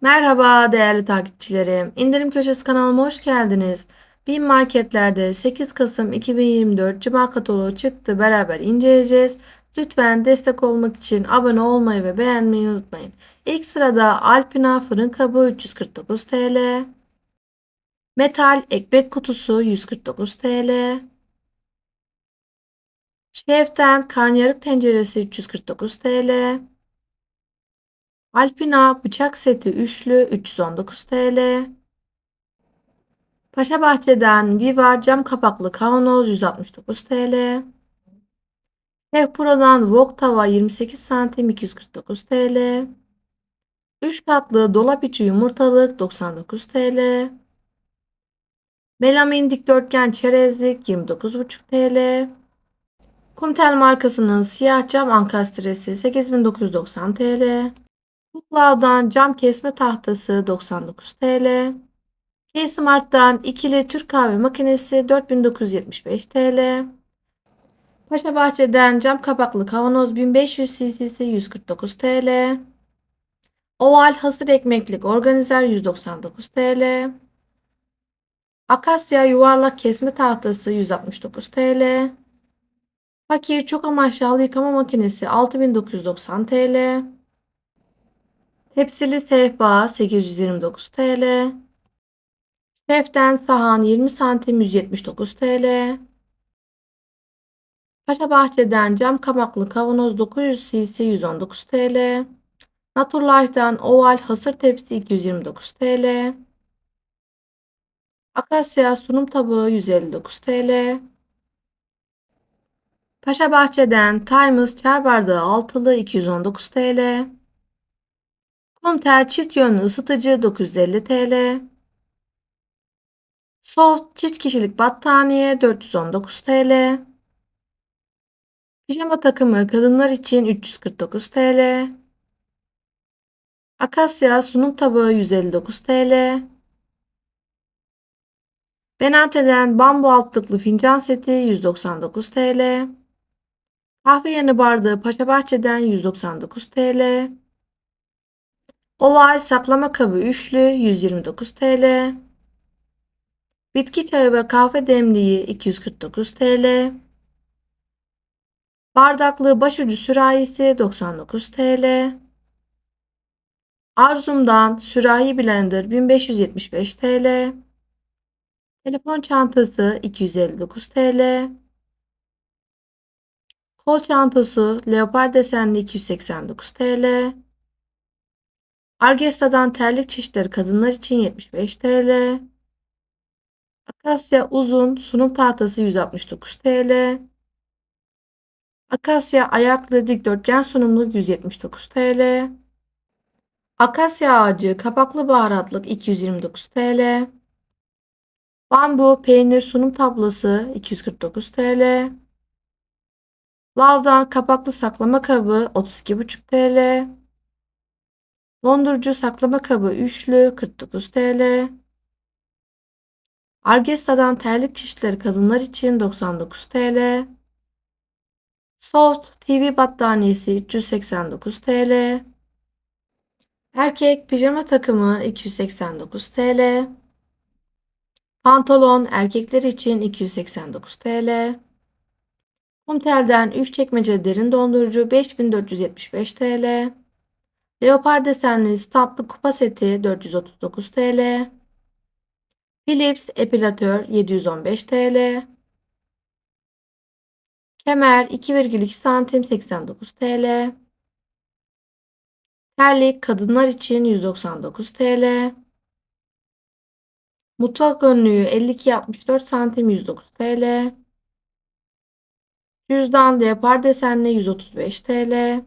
Merhaba değerli takipçilerim. İndirim Köşesi kanalıma hoş geldiniz. Bin marketlerde 8 Kasım 2024 Cuma kataloğu çıktı. Beraber inceleyeceğiz. Lütfen destek olmak için abone olmayı ve beğenmeyi unutmayın. İlk sırada Alpina fırın kabı 349 TL. Metal ekmek kutusu 149 TL. Şeften karnıyarık tenceresi 349 TL. Alpina bıçak seti üçlü 319 TL. Paşabahçe'den Viva cam kapaklı kavanoz 169 TL. Chef Pro'dan Wok tava 28 santim 249 TL. 3 katlı dolap içi yumurtalık 99 TL. Melamin dikdörtgen çerezlik 29,5 TL. Kumtel markasının siyah cam ankastresi 8990 TL. Kuklav'dan cam kesme tahtası 99 TL. K-Smart'tan ikili Türk kahve makinesi 4975 TL. Paşabahçe'den cam kapaklı kavanoz 1500 cc'si 149 TL. Oval hasır ekmeklik organizer 199 TL. Akasya yuvarlak kesme tahtası 169 TL. Fakir çok amaçlı yıkama makinesi 6990 TL. Tepsili sehpa 829 TL. Şeften sahan 20 santim 179 TL. Paşabahçe'den cam kapaklı kavanoz 900 cc 119 TL. Naturlife'dan oval hasır tepsi 229 TL. Akasya sunum tabağı 159 TL. Paşabahçe'den Timeless çay bardağı altılı 219 TL. Komtel çift yönlü ısıtıcı 950 TL. Soft çift kişilik battaniye 419 TL. Pijama takımı kadınlar için 349 TL. Akasya sunum tabağı 159 TL. Benate'den bambu altlıklı fincan seti 199 TL. Kahve yanı bardağı Paşabahçe'den 199 TL. Oval saklama kabı üçlü 129 TL. Bitki çayı ve kahve demliği 249 TL. Bardaklı başucu sürahisi 99 TL. Arzum'dan sürahi blender 1575 TL. Telefon çantası 259 TL. Kol çantası leopar desenli 289 TL. Argesta'dan terlik çeşitleri kadınlar için 75 TL. Akasya uzun sunum tahtası 169 TL. Akasya ayaklı dikdörtgen sunumluk 179 TL. Akasya ağacı kapaklı baharatlık 229 TL. Bambu peynir sunum tablası 249 TL. Lavdan kapaklı saklama kabı 32,5 TL. Dondurucu saklama kabı üçlü 49 TL. Argesta'dan terlik çeşitleri kadınlar için 99 TL. Soft TV battaniyesi 389 TL. Erkek pijama takımı 289 TL. Pantolon erkekler için 289 TL. Kumtel'den 3 çekmece derin dondurucu 5475 TL. Leopar desenli statlı kupa seti 439 TL. Philips epilatör 715 TL. Kemer 2,2 santim 89 TL. Terlik kadınlar için 199 TL. Mutfak önlüğü 52-64 santim 109 TL. Cüzdan leopar desenli 135 TL.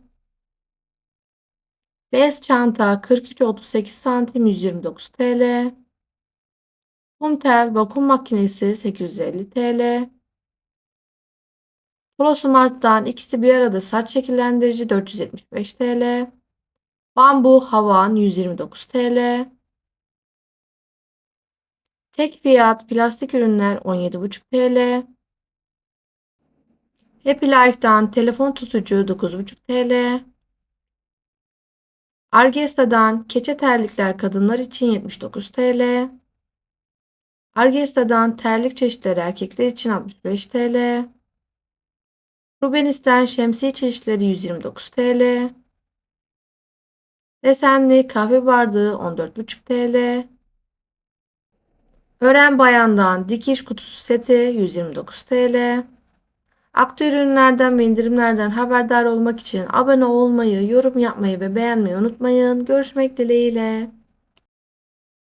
Bez çanta 43-38 santim 129 TL. Kumtel vakum makinesi 850 TL. Polo Smart'tan ikisi bir arada saç şekillendirici 475 TL. Bambu havan 129 TL. Tek fiyat plastik ürünler 17,5 TL. Happy Life'dan telefon tutucu 9,5 TL. Argesta'dan keçe terlikler kadınlar için 79 TL. Argesta'dan terlik çeşitleri erkekler için 65 TL. Rubenis'ten şemsiye çeşitleri 129 TL. Desenli kahve bardağı 14,5 TL. Ören Bayan'dan dikiş kutusu seti 129 TL. Aktüel ürünlerden ve indirimlerden haberdar olmak için abone olmayı, yorum yapmayı ve beğenmeyi unutmayın. Görüşmek dileğiyle.